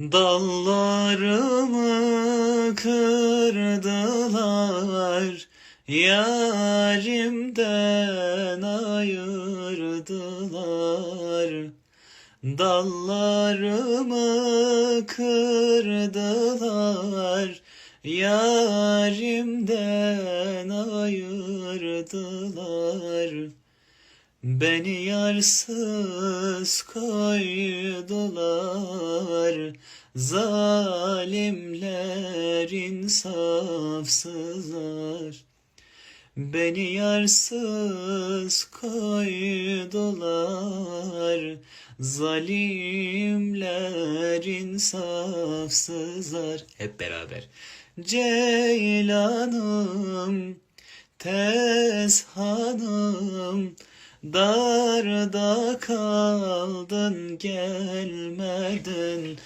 Dallarımı kırdılar, yarimden ayırdılar. Dallarımı kırdılar, yarimden ayırdılar. Beni yarsız koydular Zalimler insafsızlar. Beni yarsız koydular Zalimler insafsızlar. Hep beraber. Ceylanım Tez hanım Darda kaldın gelmedin